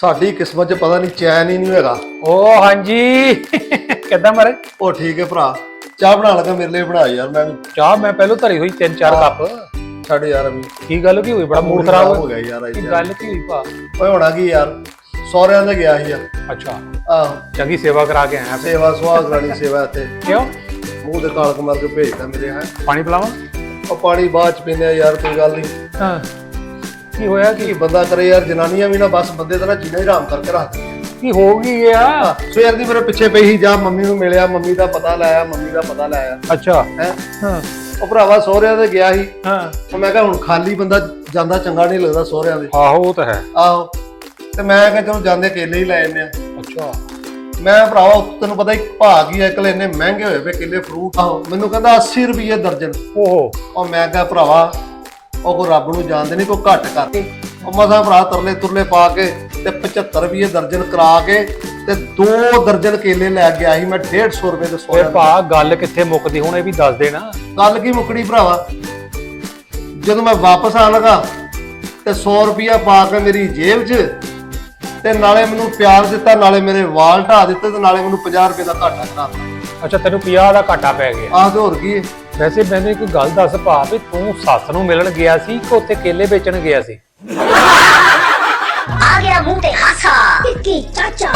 ਸਾਡੀ ਕਿਸਮਤ 'ਚ ਪਤਾ ਨਹੀਂ ਚੈਨ ਹੀ ਨਹੀਂ ਹੈਗਾ। ਓ ਹਾਂਜੀ। ਕਿੱਦਾਂ ਮਾਰੇ? ਉਹ ਠੀਕ ਹੈ ਭਰਾ। ਚਾਹ ਬਣਾ ਲਗਾ ਮੇਰੇ ਲਈ ਬਣਾ ਯਾਰ ਮੈਂ ਵੀ। ਚਾਹ ਮੈਂ ਪਹਿਲਾਂ ਧਰੀ ਹੋਈ ਤਿੰਨ ਚਾਰ ਕੱਪ। ਛੱਡ ਯਾਰ ਅਭੀ ਕੀ ਗੱਲ ਕੀ ਹੋਈ? ਬੜਾ ਮੂਡ ਖਰਾਬ ਹੋ ਗਿਆ ਯਾਰ ਅੱਜ। ਕੀ। ਗੱਲ ਕੀ ਹੋਈ ਭਾ? ਓਏ ਹੋਣਾ ਕੀ ਯਾਰ? ਸਹੁਰਿਆਂ ਦੇ ਗਿਆ ਸੀ ਯਾਰ। ਅੱਛਾ। ਆਹ। ਚੰਗੀ ਸੇਵਾ ਕਰਾ ਕੇ ਆਇਆ। ਫਿਰ। ਸੇਵਾ ਸੁਹਾਗ ਰਾਣੀ ਸੇਵਾ ਇੱਥੇ। ਕਿਉਂ? ਮੂੰਹ ਤੇ ਕਾਲਕ ਮਾਰ ਕੇ ਭੇਜਦਾ ਮੇਰੇ ਹੈ। ਪਾਣੀ ਪਿਲਾਵਾਂ? ਉਹ ਪਾਣੀ ਬਾਅਦ ਚ ਪੀਂਦੇ ਆ ਯਾਰ ਕੋਈ ਗੱਲ ਨਹੀਂ ਹਾਂ। ਕੀ ਹੋਇਆ ਕੀ? ਕੀ ਬੰਦਾ ਕਰੇ ਯਾਰ ਜਨਾਨੀਆਂ ਵੀ ਨਾ ਬਸ ਬੰਦੇ ਦਾ ਨਾ ਜੀਣਾ ਹੀ ਹਰਾਮ ਕਰਕੇ ਰੱਖਦੀਆਂ ਕੀ ਹੋ ਗਈ ਗਿਆ ਸਵੇਰ ਦੀ ਮੇਰੇ ਪਿੱਛੇ ਪਈ ਸੀ ਜਾ ਮੰਮੀ ਨੂੰ ਮਿਲਿਆ ਮੰਮੀ ਦਾ ਪਤਾ ਲਾਇਆ ਮੰਮੀ ਦਾ ਪਤਾ ਲਾਇਆ। ਅੱਛਾ। ਹੈ? ਹਾਂ। ਉਹ ਭਰਾਵਾ ਸਹੁਰਿਆਂ ਦੇ ਗਿਆ ਸੀ। ਹਾਂ। ਉਹ ਮੈਂ ਕਿਹਾ ਹੁਣ ਖਾਲੀ ਬੰਦਾ ਜਾਂਦਾ ਚੰਗਾ ਨਹੀਂ ਲੱਗਦਾ ਸਹੁਰਿਆਂ ਦੇ। ਆਹੋ ਉਹ ਤਾਂ ਹੈ। ਆਹੋ। ਤੇ ਮੈਂ ਕਿਹਾ ਚਲੋ ਜਾਂਦੇ ਕੇਲੇ ਹੀ ਲੈ ਆਨੇ ਆ ਅੱਛਾ। ਮੈਂ ਭਰਾਵਾ ਉੱਥੇ ਤੈਨੂੰ ਪਤਾ ਹੀ ਭਾਗ ਹੀ ਅਕਲ ਇੰਨੇ ਮਹਿੰਗੇ ਹੋਏ ਵੇ ਕੇਲੇ ਫਰੂਟ ਆਹੋ। ਮੈਨੂੰ ਕਹਿੰਦਾ 80 ਰੁਪਏ ਦਰਜਨ। ਓਹੋ। ਉਹ ਮੈਂ ਕਿਹਾ ਭਰਾਵਾ ਉਹ ਕੋ ਰੱਬ ਨੂੰ ਜਾਣਦੇ ਨਹੀਂ ਕੋ ਘੱਟ ਕਰ। ਉਹ ਮਸਾਂ ਭਰਾ ਤਰਲੇ ਤੁਰਲੇ ਪਾ ਕੇ ਤੇ 75 ਰੁਪਏ ਦਰਜਨ ਕਰਾ ਕੇ ਤੇ ਦੋ ਦਰਜਨ ਕੇਲੇ ਲੈ ਕੇ ਆਈ ਮੈਂ 150 ਰੁਪਏ ਦੇ ਓਏ ਸੋਇਆ ਭਾ ਗੱਲ ਕਿੱਥੇ ਮੁੱਕਦੀ? ਹੁਣ ਇਹ ਵੀ ਦੱਸ ਦੇ ਨਾ ਗੱਲ ਕੀ ਮੁਕੜੀ ਭਰਾਵਾ? ਜਦੋਂ ਮੈਂ ਵਾਪਸ ਆਣ ਲਗਾ ਤੇ 100 ਰੁਪਿਆ ਪਾ ਕੇ ਮੇਰੀ ਜੇਬ 'ਚ ਤੇ ਨਾਲੇ ਮੈਨੂੰ ਪਿਆਰ ਦਿੱਤਾ ਨਾਲੇ ਮੇਰੇ ਵਾਲ ਢਾ ਦਿੱਤੇ ਤੇ ਨਾਲੇ ਮੈਨੂੰ 50 ਰੁਪਏ ਦਾ ਘਾਟਾ ਕਰਾਤਾ। ਅੱਛਾ ਤੈਨੂੰ 50 ਦਾ ਘਾਟਾ ਪੈ ਗਿਆ। ਆਹ ਤੇ ਹੋਰ ਕੀ ਹੈ? ਵੈਸੇ ਮੈਨੂੰ ਇੱਕ ਗੱਲ ਦੱਸ ਪਾ ਵੀ ਤੂੰ ਸੱਸ ਨੂੰ ਮਿਲਣ ਗਿਆ ਸੀ ਕਿ ਉੱਥੇ ਕੇਲੇ ਵੇਚਣ ਗਿਆ ਸੀ? ਆ ਗਿਆ ਮੂੰਹ ਤੇ ਹਾਸਾ। ਕਿ ਚਾਚਾ।